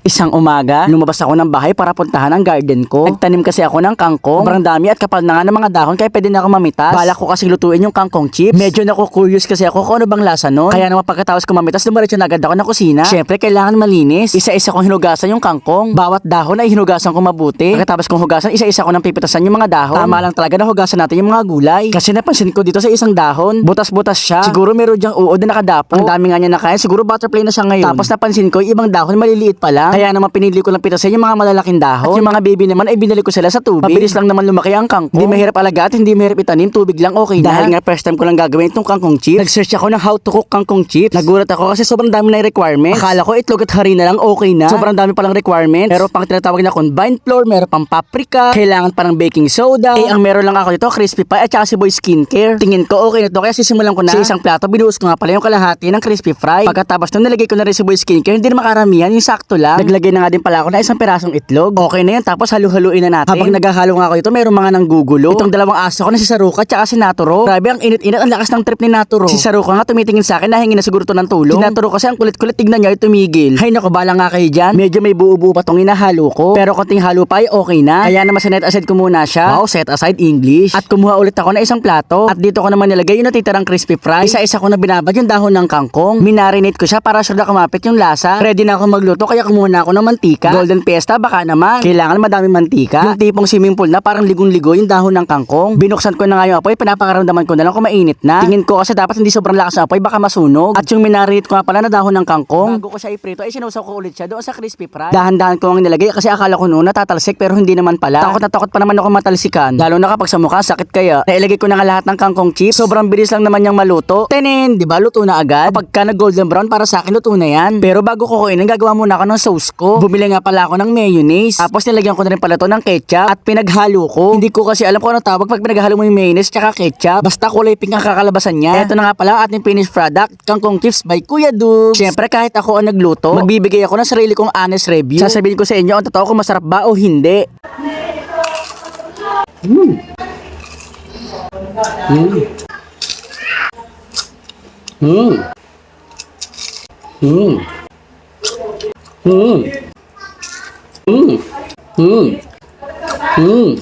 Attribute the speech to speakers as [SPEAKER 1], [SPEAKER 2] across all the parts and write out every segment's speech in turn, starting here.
[SPEAKER 1] Isang umaga, lumabas ako ng bahay para puntahan ang garden ko. Nagtanim kasi ako ng kangkong. Sobrang dami at kapal na nga ng mga dahon kaya pwede na ako mamitas. Bala ko kasi lutuin yung kangkong chips. Medyo naku-curious kasi ako kung ano bang lasa nun. Kaya naman pagkatapos ko mamitas, dumiretso na agad ako ng kusina. Siyempre, kailangan malinis. Isa-isa kong hinugasan yung kangkong. Bawat dahon ay hinugasan ko mabuti. Pagkatapos kong hugasan, isa-isa ko nang pipitasan yung mga dahon. Tama lang talaga na hugasan natin yung mga gulay. Kasi napansin ko dito sa isang dahon, butas-butas siya. Siguro meron diyang uod na nakadapo. Ang dami nga niya nakain. Siguro butterfly na siya ngayon. Tapos napansin ko, ibang dahon maliliit pa lang. Kaya naman pinili ko lang pitasin yung mga malalaking dahon. At yung mga baby naman ay binili ko sila sa tubig. Mabilis lang naman lumaki ang kangkong. Hindi mahirap alaga at hindi mahirap itanim. Tubig lang okay na. Dahil nga first time ko lang gagawin itong kangkong chips. Nag-search ako ng how to cook kangkong chips. Nagulat ako kasi sobrang dami na requirements. Akala ko itlog at harina lang okay na. Sobrang dami palang requirements. Pero pang tinatawag na combined flour, meron pang paprika, kailangan parang baking soda. Eh, ang meron lang ako dito, crispy pie at saka si boy skincare. Tingin ko okay na to kaya sisimulan ko na. Sa isang plato, binuhos ko nga pala yung kalahati ng crispy fry. Pagkatapos nung nilagay ko na rin si boy skincare, hindi na makaramihan, yung sakto lang. Naglagay na nga din pala ako na isang pirasong itlog. Okay na yun, tapos halu-haluin na natin. Habang naghahalo nga ako dito, meron mga nanggugulo. Itong dalawang aso ko na si Saruka at si Naturo. Grabe, ang init-init, ang lakas ng trip ni Naturo. Si Saruka nga tumitingin sa akin, nahingi na siguro to ng tulong. Si Naturo kasi ang kulit-kulit, tignan niya, ay tumigil. Hay nako, bala nga kayo dyan. Medyo may buo-buo pa tong inahalo ko. Pero konting halo pa ay okay na. Kaya naman set aside ko muna siya. Wow, set aside English. At kumuha ulit ako na isang plato. At dito ko naman nilagay yung natitirang crispy fry. Isa-isa ko na binabad yung dahon ng kangkong. Minarinate ko siya para sure na kumapit yung lasa. Ready na ako magluto kaya kumuha na ako ng mantika. Golden Fiesta baka naman. Kailangan madaming mantika. Yung tipong swimming pool na parang ligong-ligo yung dahon ng kangkong. Binuksan ko na nga yung apoy, pinapakaramdaman ko na lang kung mainit na. Tingin ko kasi dapat hindi sobrang lakas ng apoy, baka masunog. At yung minarinate ko nga pala na dahon ng kangkong. Bago ko siya iprito, ay sinusaw ko ulit siya doon sa crispy fry. Dahan-dahan ko ang nilagay kasi akala ko noon natatalsik pero hindi naman pala. Takot na takot pa naman ako matalsikan. Lalo na kapag sa mukha, sakit kaya. Nailagay ko na nga lahat ng kangkong chips. Sobrang bilis lang naman niyang maluto. Tenen, di ba? Luto na agad. Kapag ka nag golden brown para sa akin, luto na yan. Pero bago ko kuinin, gagawa muna ako ng sauce ko. Bumili nga pala ako ng mayonnaise. Tapos nilagyan ko na rin pala to ng ketchup at pinaghalo ko. Hindi ko kasi alam kung ano tawag pag pinaghalo mo yung mayonnaise tsaka ketchup. Basta kulay pink ang kakalabasan niya. Ito na nga pala ating finished product, kangkong chips by Kuya Dukes. Siyempre kahit ako ang nagluto, magbibigay ako ng sarili kong honest review. Sasabihin ko sa inyo ang totoo kung masarap ba o hindi. Mm. Mm. Mm. Mm. Mm. Mm.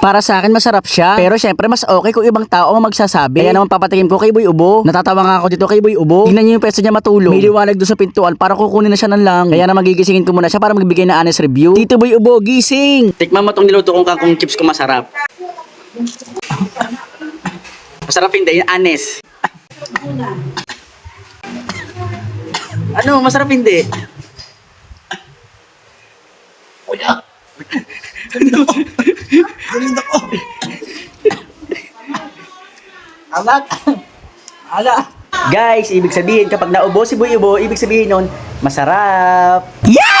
[SPEAKER 1] Para sa akin masarap siya. Pero syempre mas okay kung ibang tao ang magsasabi. Kaya naman papatikim ko kay Boy Ubo. Natatawa nga ako dito kay Boy Ubo. Tingnan niyo yung pwesto niya matulog. May liwanag doon sa pintuan para kukunin na siya ng lang. Kaya na magigisingin ko muna siya para magbigay na honest review. Tito Boy Ubo, gising! Tikman mo tong niluto kong kangkong chips ko masarap. masarap hindi, honest. Ano, masarap hindi? Alat! Ala! Guys, ibig sabihin kapag naubo si Boy Ubo, ibig sabihin nun, masarap! Yeah!